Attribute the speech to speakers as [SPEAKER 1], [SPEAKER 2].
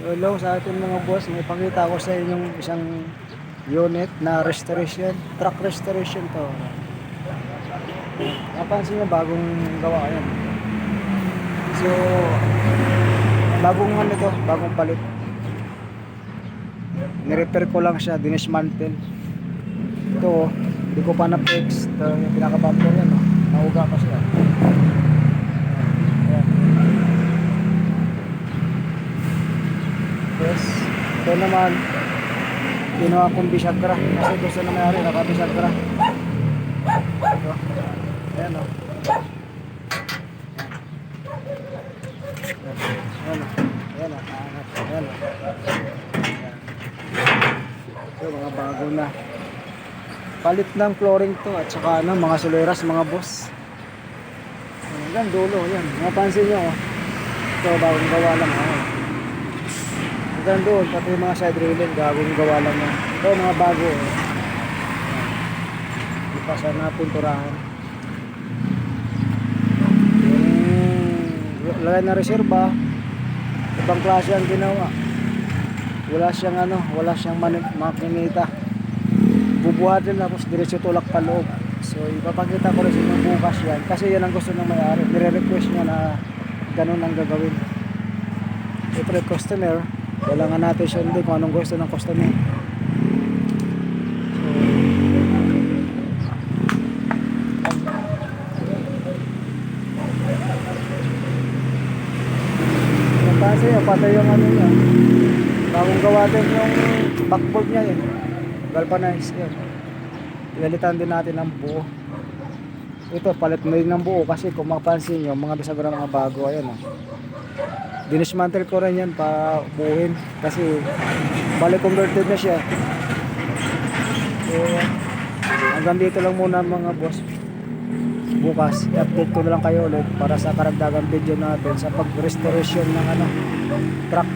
[SPEAKER 1] Hello sa ating mga boss, may pakita ko sa inyong isang unit na restoration, truck restoration to. Napansin niyo bagong gawa yan. So, bagong ano to, bagong palit. Nirepair ko lang siya, dinismantle. Ito, oh, hindi ko pa na-fix. Ito yung pinaka-bumper yan, oh. nauga pa siya. Yes. Ito naman, ginawa kong bisagra. Kasi gusto na mayari, naka-bisagra. Ito. Ayan o. Ayan o. Ayan o. Ayan o. Ito, mga bago na. Palit ng flooring to at saka ano, mga soleras, mga boss. Hanggang dulo, yan. Mapansin nyo, oh. Ito, bagong gawa lang. Oh. Hanggang doon, pati yung mga side railing, gagawin gawa lang yan. Ito, mga bago. Eh. Hindi pa siya napunturahan. Yung lagay na reserva, ibang klase ang ginawa. Wala siyang ano, wala siyang makinita. Bubuhatin tapos diretso tulak pa loob. So, ipapakita ko rin sa bukas yan. Kasi yan ang gusto ng may-ari. Nire-request niya na ganun ang gagawin. Siyempre, customer, kailangan natin sundin kung anong gusto ng customer. So, kasi patay yung ano niya. Bagong gawa din yung backboard niya yun. Galvanized yun. Pinalitan din natin ng buo. Ito, palit na rin ng buo kasi kung mapapansin nyo, mga bisagra mga bago, ayan o. Dinismantle ko rin yan para buuin kasi bali converted na siya. So, hanggang dito lang muna mga boss. Bukas, i-update ko na lang kayo ulit para sa karagdagang video natin sa pag-restoration ng ano, truck.